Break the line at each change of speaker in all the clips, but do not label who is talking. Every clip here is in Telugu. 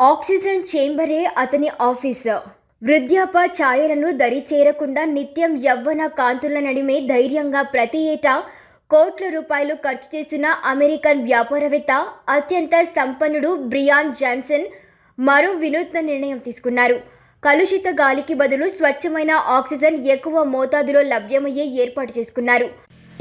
ఆక్సిజన్ చేంబరే అతని ఆఫీసు. వృద్ధాప ఛాయలను దరి చేరకుండా నిత్యం యవ్వన కాంతుల నడిమే ధైర్యంగా ప్రతి ఏటా కోట్ల రూపాయలు ఖర్చు చేసిన అమెరికన్ వ్యాపారవేత్త అత్యంత సంపన్నుడు బ్రియాన్ జాన్సన్ మరో వినూత్న నిర్ణయం తీసుకున్నారు. కలుషిత గాలికి బదులు స్వచ్ఛమైన ఆక్సిజన్ ఎక్కువ మోతాదులో లభ్యమయ్యే ఏర్పాటు చేసుకున్నారు.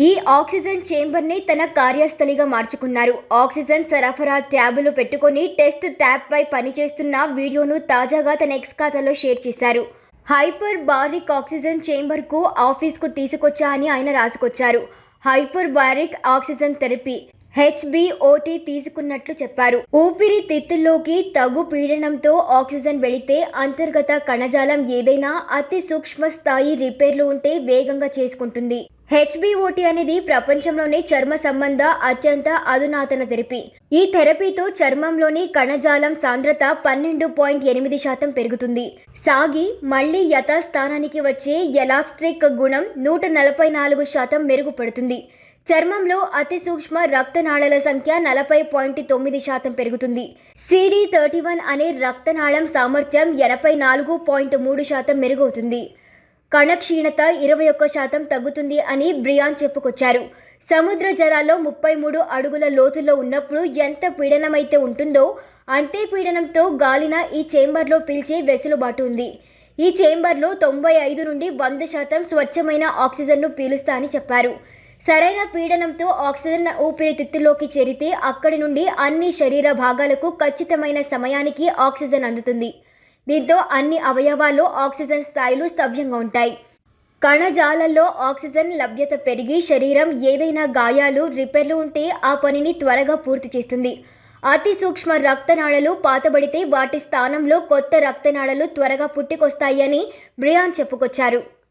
ఈ ఆక్సిజన్ చేంబర్ని తన కార్యస్థలిగా మార్చుకున్నారు. ఆక్సిజన్ సరఫరా ట్యాబులు పెట్టుకొని టెస్ట్ ట్యాబ్ పై పనిచేస్తున్న వీడియోను తాజాగా తన ఎక్స్ ఖాతాలో షేర్ చేశారు. హైపర్ బారిక్ ఆక్సిజన్ చేంబర్కు ఆఫీస్కు తీసుకొచ్చా అని ఆయన రాసుకొచ్చారు. Hyperbaric oxygen therapy HBOT తీసుకున్నట్లు చెప్పారు. ఊపిరి తిత్తుల్లోకి తగు పీడనంతో ఆక్సిజన్ వెళితే అంతర్గత కణజాలం ఏదైనా అతి సూక్ష్మ స్థాయి రిపేర్లు ఉంటే వేగంగా చేసుకుంటుంది. హెచ్బిఓటి అనేది ప్రపంచంలోనే చర్మ సంబంధ అత్యంత అధునాతన థెరపీ. ఈ థెరపీతో చర్మంలోని కణజాలం సాంద్రత పన్నెండు పాయింట్ ఎనిమిది శాతం పెరుగుతుంది. సాగి మళ్ళీ యథాస్థానానికి వచ్చే ఎలాస్ట్రిక్ గుణం నూట నలభై నాలుగు శాతం మెరుగుపడుతుంది. చర్మంలో అతి సూక్ష్మ రక్తనాళాల సంఖ్య నలభై పాయింట్ తొమ్మిది శాతం పెరుగుతుంది. సిడి థర్టీ వన్ అనే రక్తనాళం సామర్థ్యం ఎనభై నాలుగు పాయింట్ మూడు శాతం మెరుగవుతుంది. కణక్షీణత ఇరవై ఒక్క శాతం తగ్గుతుంది అని బ్రియాన్ చెప్పుకొచ్చారు. సముద్ర జలాల్లో ముప్పై మూడు అడుగుల లోతులో ఉన్నప్పుడు ఎంత పీడనమైతే ఉంటుందో అంతే పీడనంతో గాలిన ఈ చేంబర్లో పీల్చే వెసులుబాటు ఉంది. ఈ చేంబర్లో తొంభై ఐదు నుండి వంద శాతం స్వచ్ఛమైన ఆక్సిజన్ను పీలుస్తా అని చెప్పారు. సరైన పీడనంతో ఆక్సిజన్ ఊపిరితిత్తులోకి చేరితే అక్కడి నుండి అన్ని శరీర భాగాలకు ఖచ్చితమైన సమయానికి ఆక్సిజన్ అందుతుంది. దీంతో అన్ని అవయవాల్లో ఆక్సిజన్ స్థాయిలు సవ్యంగా ఉంటాయి. కణజాలల్లో ఆక్సిజన్ లభ్యత పెరిగి శరీరం ఏదైనా గాయాలు రిపేర్లు ఉంటే ఆ పనిని త్వరగా పూర్తి చేస్తుంది. అతి సూక్ష్మ రక్తనాళాలు పాతబడితే వాటి స్థానంలో కొత్త రక్తనాళాలు త్వరగా పుట్టుకొస్తాయని బ్రియాన్ చెప్పుకొచ్చారు.